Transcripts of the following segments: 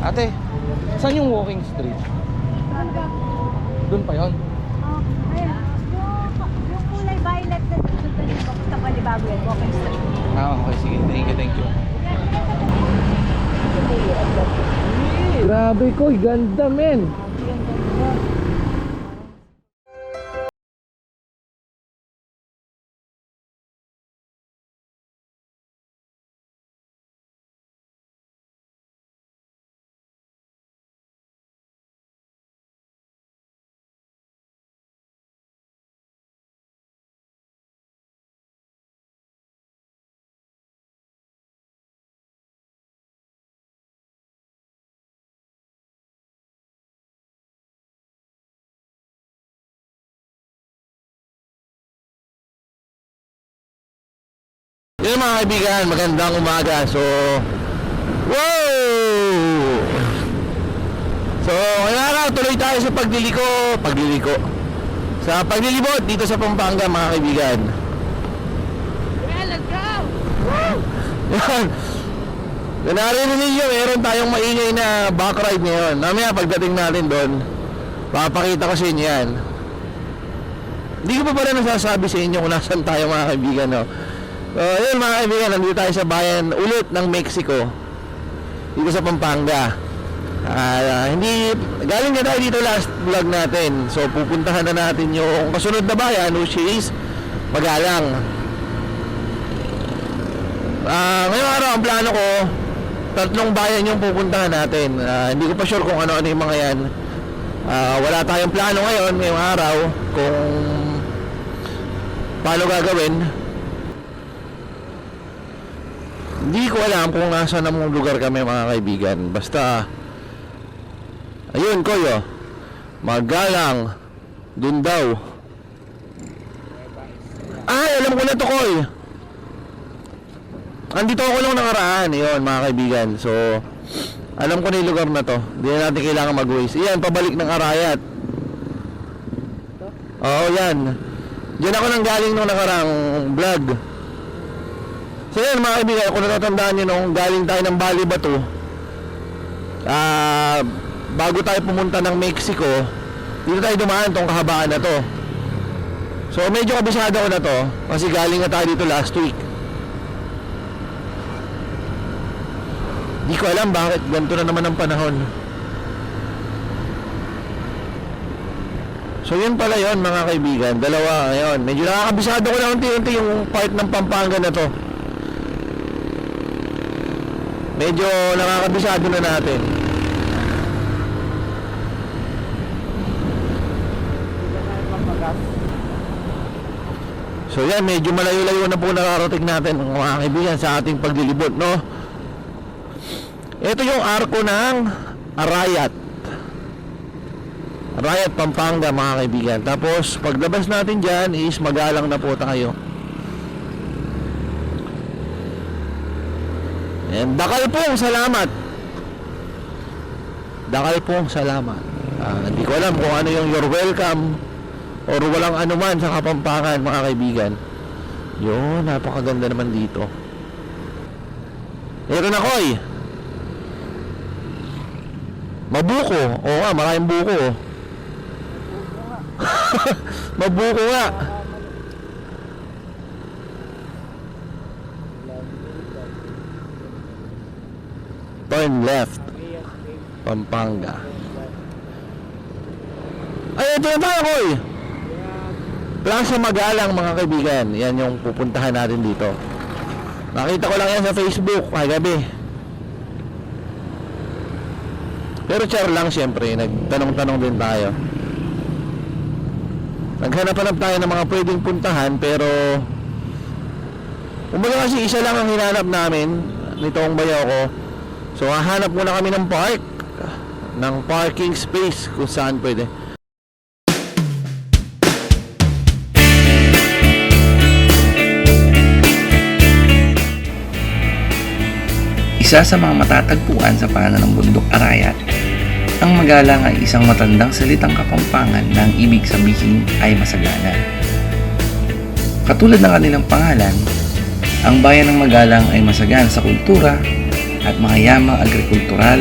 Ate, saan yung walking street? Doon pa yon. Oh, ayan. Yung, yung kulay violet na dito din, papunta Balibago yan, walking street. Ah, okay. Sige. Thank you, thank you. Grabe ko, ganda men. Yun mga kaibigan, magandang umaga. So, wow! So, ngayong araw, tuloy tayo sa pagliliko. Pagliliko. Sa paglilibot dito sa Pampanga, mga kaibigan. Yeah, let's go! Yan. Kung narinig ninyo, meron tayong maingay na back ride ngayon. Mamaya pagdating natin doon, papakita ko sa inyo yan. Hindi ko pa pala nasasabi sa inyo kung nasan tayo mga kaibigan. No? So, yun mga kaibigan, nandito tayo sa bayan ulit ng Mexico. Dito sa Pampanga. Ah, hindi, galing na tayo dito last vlog natin. So, pupuntahan na natin yung kasunod na bayan, which is Magalang. Ah, ngayong araw ang plano ko, tatlong bayan yung pupuntahan natin. Ah, hindi ko pa sure kung ano-ano yung mga yan. Ah, wala tayong plano ngayon, ngayong araw, kung paano gagawin. Hindi ko alam kung nasa namang lugar kami mga kaibigan. Basta, ayun, Koyo, magalang, dun daw. Ay, alam ko na to, Koy. Andito ako nung nakaraan, yun mga kaibigan. So, alam ko na yung lugar na to. Hindi na natin kailangan mag-waste. Iyan, pabalik ng Arayat. Oo, yan. Diyan ako nang galing nung nakarang vlog. So yan mga kaibigan, kung natatandaan nyo nung galing tayo ng Bali Bato, ah, bago tayo pumunta ng Mexico, dito tayo dumaan tong kahabaan na to. So medyo kabisado ko na to, kasi galing na tayo dito last week. Di ko alam bakit ganito na naman ang panahon. So yun pala yon mga kaibigan, dalawa ngayon. Medyo nakakabisado ko na unti-unti yung part ng Pampanga na to. Medyo nakakabisado na natin. So yan, medyo malayo-layo na po nakarating natin mga kaibigan sa ating paglilibot, no? Ito yung arko ng Arayat. Arayat, Pampanga mga kaibigan. Tapos paglabas natin dyan is magalang na po tayo. And dakal pong salamat. Dakal pong salamat. Ah, hindi ko alam kung ano yung you're welcome or walang anuman sa Kapampangan mga kaibigan. Yun, napakaganda naman dito. Ito na koy. Mabuko. Oo nga, maraming buko. oh. Mabuko nga. Left. Pampanga. Ay, ito na tayo, Koy. Plaza Magalang, mga kaibigan. Yan yung pupuntahan natin dito. Nakita ko lang yan sa Facebook kagabi. Pero char lang siyempre, nagtanong-tanong din tayo. Naghanap-hanap tayo ng mga pwedeng puntahan pero Kumbaga kasi isa lang ang hinanap namin nitong bayaw ko. So hahanap muna kami ng park ng parking space kung saan pwede. Isa sa mga matatagpuan sa paanan ng bundok Arayat, ang magalang ay isang matandang salitang kapampangan na ang ibig sabihin ay masagana. Katulad ng kanilang pangalan, ang bayan ng Magalang ay masagana sa kultura at mga yamang agrikultural,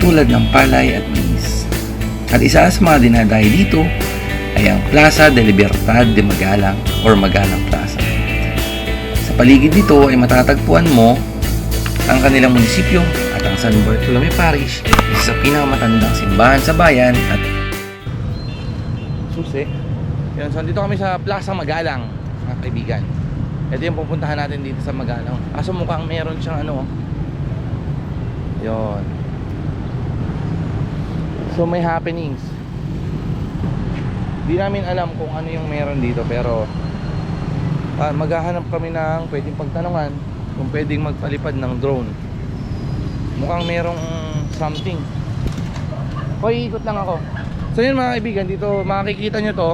tulad ng palay at mais. At isa sa mga dinadayo dito ay ang Plaza de Libertad de Magalang or Magalang Plaza. Sa paligid dito ay matatagpuan mo ang kanilang munisipyo at ang San Bartolome Parish, isa sa pinakamatandang simbahan sa bayan at susi. Yan, so dito kami sa Plaza Magalang, mga kaibigan. Ito yung pupuntahan natin dito sa Magalang. Kaso mukhang meron siyang ano. Yon. So may happenings. Di namin alam kung ano yung meron dito pero ah, maghahanap kami ng pwedeng pagtanungan kung pwedeng magpalipad ng drone. Mukhang merong something. Hoy, ikot lang ako. So yun mga kaibigan, dito makikita nyo to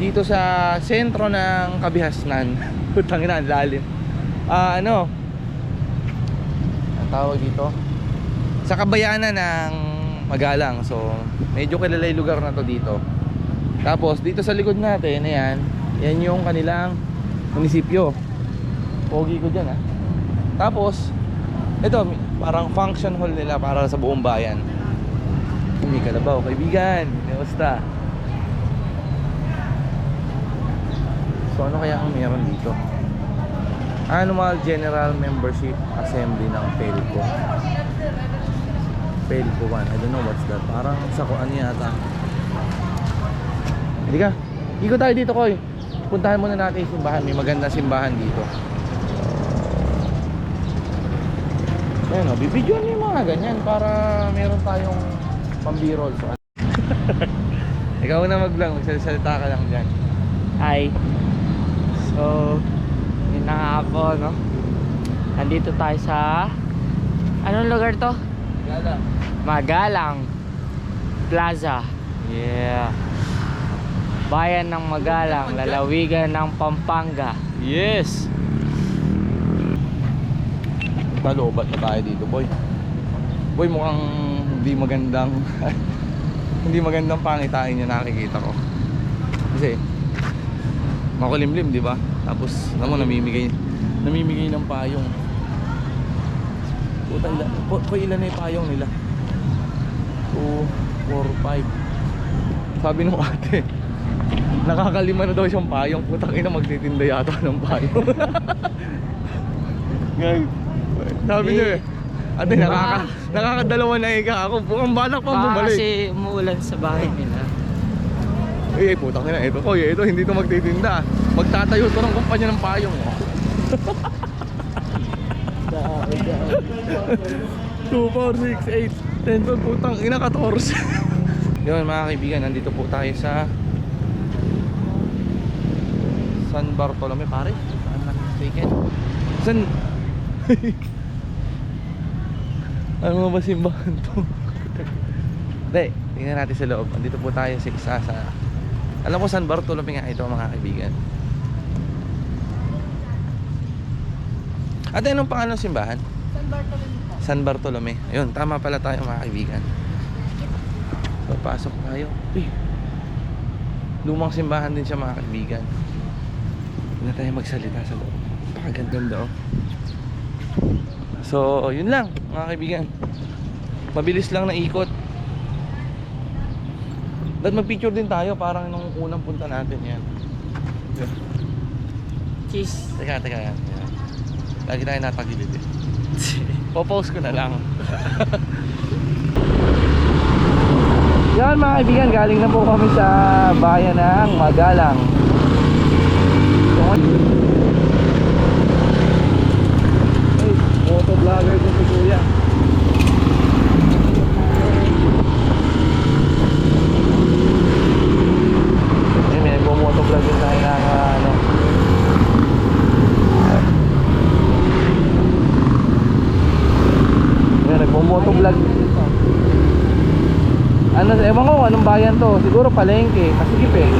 dito sa sentro ng Kabihasnan. Putang ina, lalim. Ah, ano? Tawag dito? Sa kabayanan ng Magalang. So, medyo kilala yung lugar na to dito. Tapos, dito sa likod natin, ayan, yan yung kanilang munisipyo. Pogi ko dyan, ah. Tapos, ito, parang function hall nila para sa buong bayan. May kalabaw, kaibigan. Kamusta? So ano kaya ang meron dito? Annual General Membership Assembly ng PELCO. PELCO 1 I don't know what's that. Parang sa kung ano yata. Hindi ka Iko tayo dito Koy. Puntahan muna natin yung simbahan. May maganda simbahan dito. Ayan o Bibidyoan nyo yung mga ganyan Para meron tayong pambirol so, Ikaw na mag-vlog Magsalita ka lang dyan. Hi. So, nga po, no? Nandito tayo sa... Anong lugar to? Gala Magalang Plaza. Yeah. Bayan ng Magalang, lalawigan ng Pampanga. Yes! Talobat na tayo dito, boy. Boy, mukhang hindi magandang hindi magandang pangitain yung nakikita ko. Kasi makulimlim, di ba? Tapos, mo, namimigay namimigay ng payong. Puta, ilan, po, po, ilan na yung payong nila? 2, 4, 5. Sabi nung ate, nakakalima na daw siyang payong. Putang ina, magtitinda yata ng payong. Ngay. Sabi niya eh. Ate, Diba? nakaka, nakakadalawa na ika ako. Bukang balak pang bumalik. kasi umuulan sa bahay nila. Eh, putang ina, ito ko, ito hindi to magtitinda. Magtatayo to ng kumpanya ng payong. Oh. 2, 4, 6, 8, 10, 12, putang ina, 14. Yun mga kaibigan, nandito po tayo sa San Bartolome, pare. Saan na mistaken? San? ano ba simbahan to? Hindi, tingnan natin sa loob. Andito po tayo sa isa sa... Alam ko San Bartolome nga ito mga kaibigan. Ate, anong pangalan ng simbahan? San Bartolome po. San Bartolome. Ayun, tama pala tayo mga kaibigan. So, pasok tayo. Uy, lumang simbahan din siya mga kaibigan. Na tayo magsalita sa loob. Pakaganda oh. So, yun lang mga kaibigan. Mabilis lang na ikot. Dahil mag-picture din tayo parang nung unang punta natin yan. Cheese. Teka, teka. Lagi tayo natagilid eh. Popost ko na lang. Yan mga kaibigan, galing na po kami sa bayan ng Magalang. Hey, moto vlogger ko si Kuya. Eh, may nagpo-moto vlog din tayo ng ah, ano, Yan, nagmo-moto vlog. Ano, ewan ko anong bayan to. Siguro palengke. Masigip eh.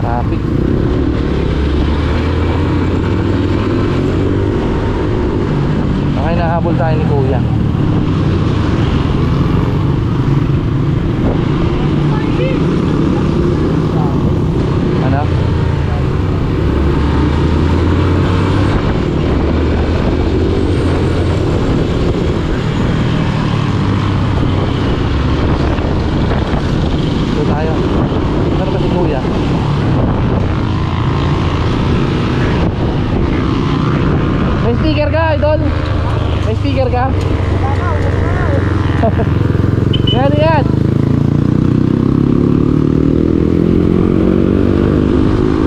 Traffic. Okay, nahabol tayo ni Kuya. Ano? kuya. May sticker ka, idol? May sticker ka? Yan, yan.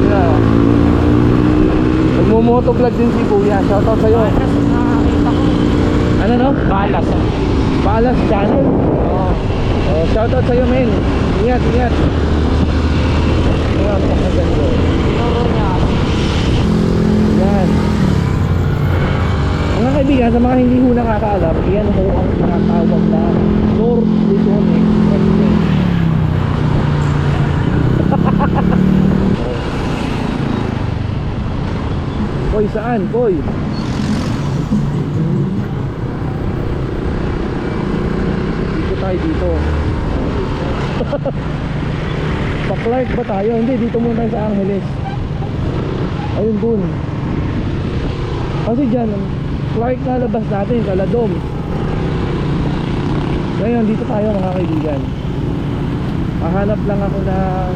Yeah. Nagmumotovlog din si Kuya. Shoutout sa'yo. Nakakita ko. Ano no? Balas. Balas Channel. Oo. Oh, shoutout sa'yo, men. Ingat, ingat. Ingat, maganda. Tinuro niya. Yan. Mga kaibigan, sa mga hindi ho nakakaalam, yan ho ang tinatawag na North Luzon Expressway. Koy, saan? Koy? Tayo dito. Pa Clark ba tayo? Hindi, dito muna tayo sa Angeles. Ayun dun. Kasi dyan, Clark na labas natin, Kaladom. Ngayon, dito tayo mga kaibigan. Hahanap lang ako ng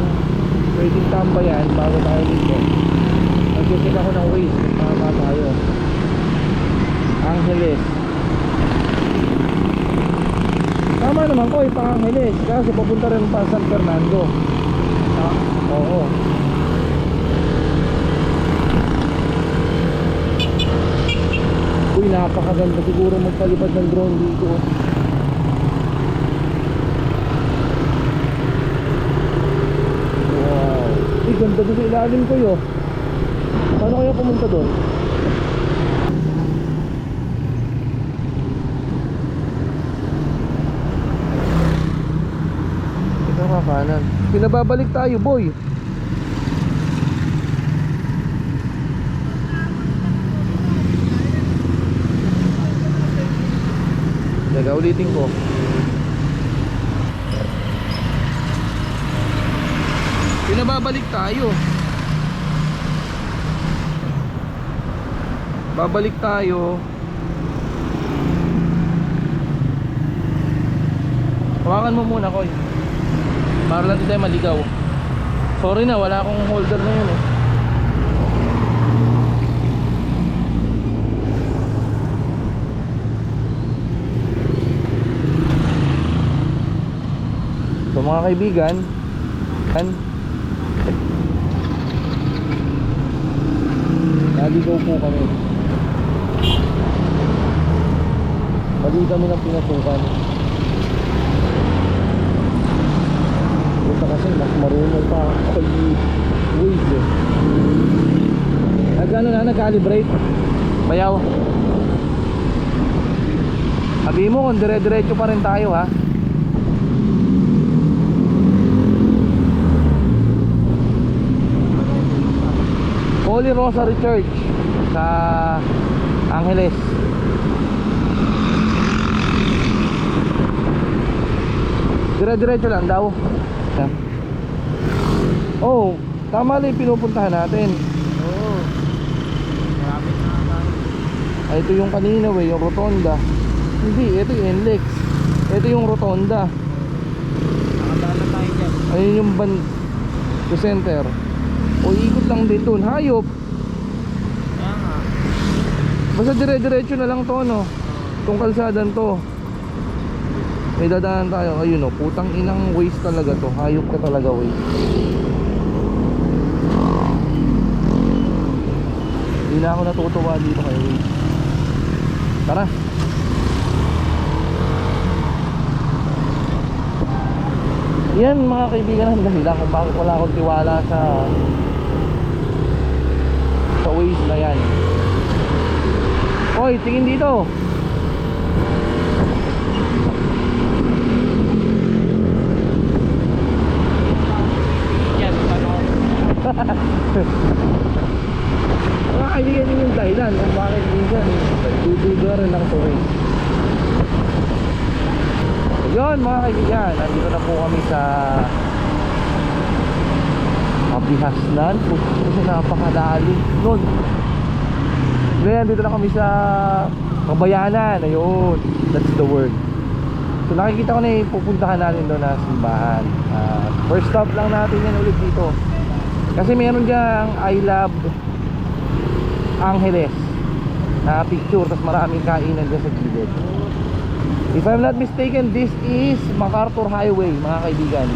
pwedeng tambayan bago tayo dito. Nag-check ako ng kung tama tayo. Angeles. Tama naman ko, pa Angeles. Kasi papunta rin pa San Fernando. Oo. Uy, napakaganda siguro magpalipad ng drone dito. Wow. Uy, ganda doon sa ilalim ko yun. Paano kaya pumunta doon? Kanan. Pinababalik tayo, boy. Teka, ulitin ko. Pinababalik tayo. Babalik tayo. Hawakan mo muna, Koy. Para lang tayo maligaw. Sorry na, wala akong holder na yun eh. So mga kaibigan, yan. Naligaw po kami. Mali kami ng pinasukan. Buta kasi mas marunong pa ako i-waze eh. Nag na, nag-calibrate. Bayaw. Sabi mo kung dire-diretso pa rin tayo ha. Holy Rosary Church sa Angeles. Dire-diretso lang daw. Yan. Oh, tama lang pinupuntahan natin. Oo. Malapit na tayo. Ah, ito yung kanina we, yung rotonda. Hindi, ito yung NLEX. Ito yung rotonda. Nakadala tayo dyan. Ayun yung ban to center. O ikot lang din doon. Hayop. Kaya nga. Basta dire-diretso na lang to no. Tong kalsadan to. May dadaan tayo. Ayun o, putang inang waste talaga to. Hayop ka talaga waste. Hindi na ako natutuwa dito kay waste. Tara. Yan mga kaibigan ang dahilan kung bakit wala akong tiwala sa sa waste na yan. Hoy, tingin dito. Mga kaibigan yun yung dahilan kung bakit minsan dududa rin sa waste. Yun mga kaibigan, nandito na po kami sa Mabihasnan. Puto kasi napakalalim nun. Ngayon, dito na kami sa Kabayanan. Ayun, that's the word. So nakikita ko na yung pupuntahan natin doon na simbahan. Ah, first stop lang natin yan ulit dito. Kasi meron diyang I love Angeles na picture tapos maraming kainan dyan sa gilid. If I'm not mistaken, this is MacArthur Highway, mga kaibigan.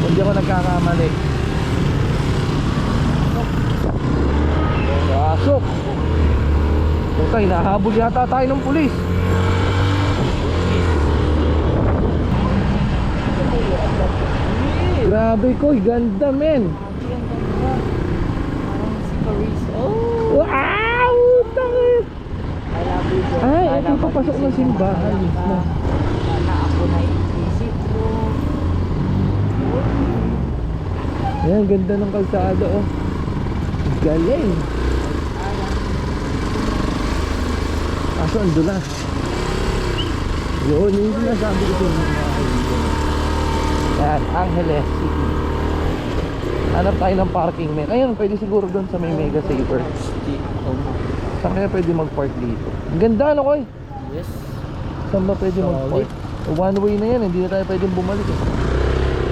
Kung di ako nagkakamali. Pasok! Okay, nahabol yata tayo ng pulis. Grabe ko, ganda men. Oh! Wow! John. Ay, ito papasok ng simbahan mismo. Sana ako na mo. Ayan, ganda ng kalsada oh. Galing. Kaso ang dulas. Yun, yung sinasabi ko sa mga. Yan, Angeles City. Hanap tayo ng parking men. Ayun, pwede siguro doon sa may Mega Saver. Saan kaya pwede mag-park dito? Ang ganda ano koy? Yes. Saan ba pwede mag-park? One way na yan, hindi na tayo pwedeng bumalik eh.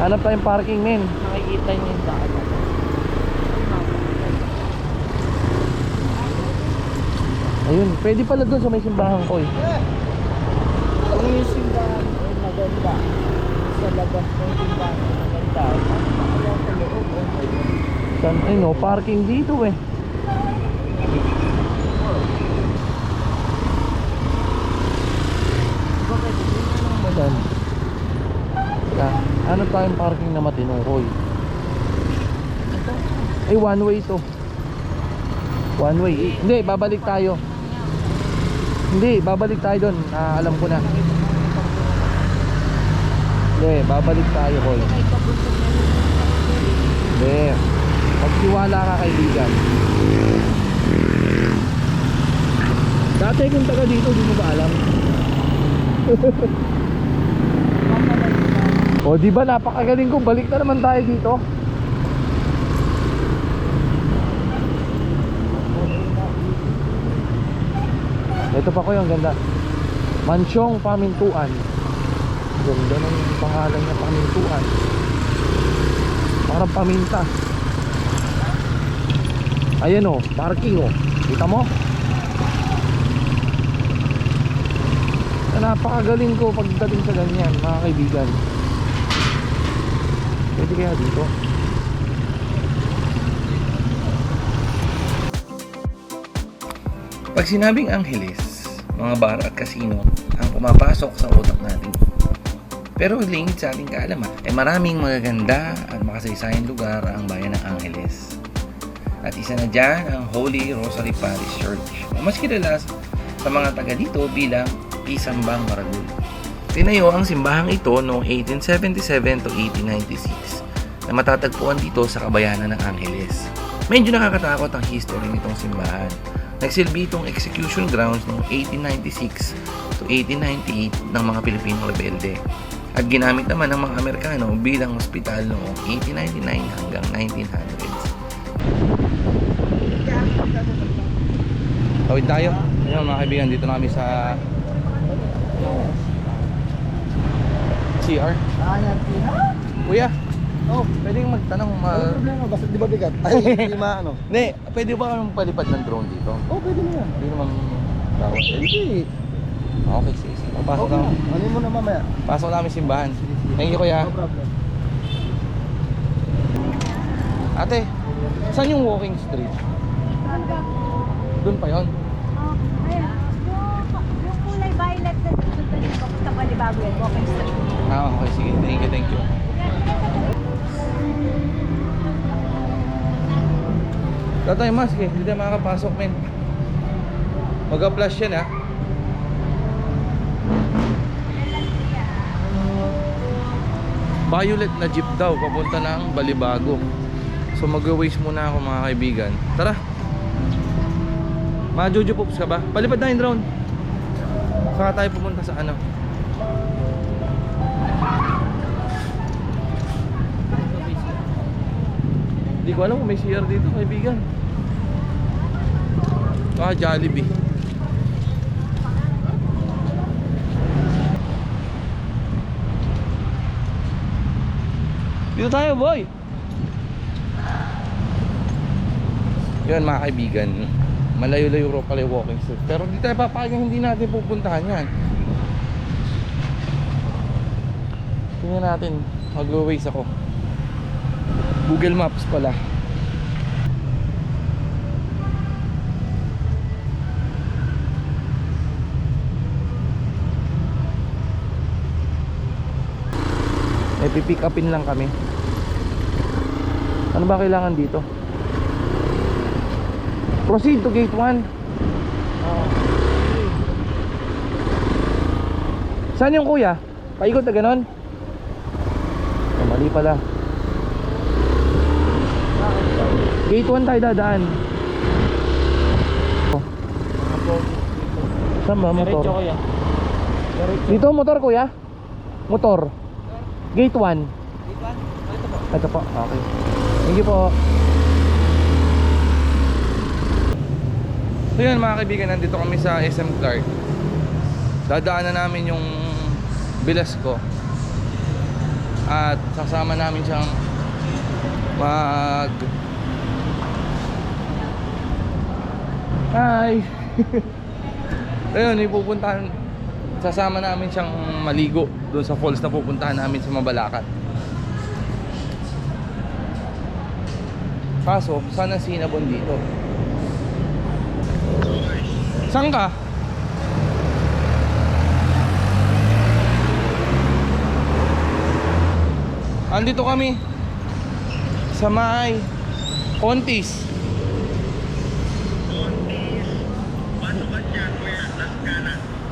Hanap tayong parking men. Nakikita niyo yung daan. Ayun, pwede pala doon sa may simbahan ko eh. Ano yung simbahan? Maganda. Sa labas ng simbahan, maganda. Ayaw sa loob. San, ay no, parking dito eh. Saan? Ah, ano tayong parking na matinukoy? Eh, one way to. One way. Eh, Hindi, babalik tayo. Hindi, babalik tayo doon. Ah, alam ko na. Hindi, babalik tayo, Koy. Hindi. Magtiwala ka kaibigan. Dati kung taga dito, di mo ba alam? o di ba napakagaling ko, balik na naman tayo dito. Ito pa ko yung ganda. Mansyong Pamintuan. Ganda ng pangalan niya Pamintuan. Parang paminta. Ayan o, parking o. Kita mo? Napakagaling ko pagdating sa ganyan, mga kaibigan. Pwede kaya dito? Pag sinabing Angeles, mga bar at casino ang pumapasok sa utak natin. Pero lingid sa ating kaalaman ay maraming magaganda at makasaysayang lugar ang bayan ng Angeles. At isa na dyan ang Holy Rosary Parish Church o mas kilala sa mga taga dito bilang Isambang Maragul. Tinayo ang simbahang ito noong 1877 to 1896 na matatagpuan dito sa kabayanan ng Angeles. Medyo nakakatakot ang history nitong simbahan. Nagsilbi itong execution grounds noong 1896 to 1898 ng mga Pilipinong rebelde. At ginamit naman ng mga Amerikano bilang ospital noong 1899 hanggang 1900s. Tawid tayo. Ayun mga kaibigan, dito na kami sa CR. Kuya, oh, pwedeng magtanong ma... Ano problema? Basta di ba bigat? Ay, hindi maano. Ne, pwede ba kami palipad ng drone dito? Oh, pwede na yan. Hindi naman bawal. Hindi. Okay, sige, sige. Pasok Okay na. na. Ano mo na mamaya? Pasok namin simbahan. Thank you, kuya. No problem. Ate, saan yung walking street? Doon pa yon. Oh, ayan. Yung, kulay violet na yung papunta Balibago yan, walking street. Ah, okay, sige. Thank you, thank you. Tayong mask eh. Hindi tayo makakapasok, men. Mag-flash yan, ah. Violet na jeep daw, papunta ng Balibago. So mag-waste muna ako mga kaibigan. Tara! Mga Jojo Pops ka ba? Palipad na yung drone. Saka tayo pumunta sa ano? Hindi ko alam kung may CR dito, kaibigan. Ah, Jollibee. Dito tayo, boy. Yun mga kaibigan, malayo-layo pala yung walking street. Pero di tayo papayag hindi natin pupuntahan yan. Tingnan natin, mag-waze ako. Google Maps pala. May pipick upin lang kami. Ano ba kailangan dito? Proceed to gate 1. Saan yung kuya? Paikot na ganon? Oh, mali pala. Gate 1 tayo dadaan. Saan ba motor? Diretso kuya. Dito motor kuya? Motor. Gate 1. Ito po. Okay. Thank you po. So yun mga kaibigan, nandito kami sa SM Clark. Dadaanan namin yung bilas ko. At sasama namin siyang mag Hi! Ayun, ipupuntahan sasama namin siyang maligo doon sa falls na pupuntahan namin sa Mabalacat. Kaso, sana sinabon dito. Saan ka? Andito kami sa may Contis.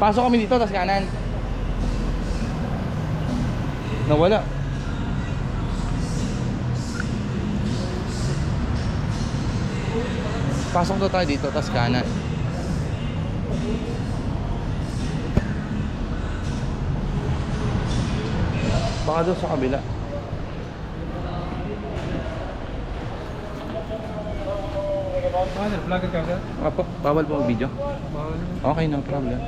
Pasok kami dito, tas kanan. Nawala. Pasok daw tayo dito, tas kanan. Baka doon sa kabila. Ano, vlogger ka sir? Apo, bawal po ang video. Bawal. Okay, no problem.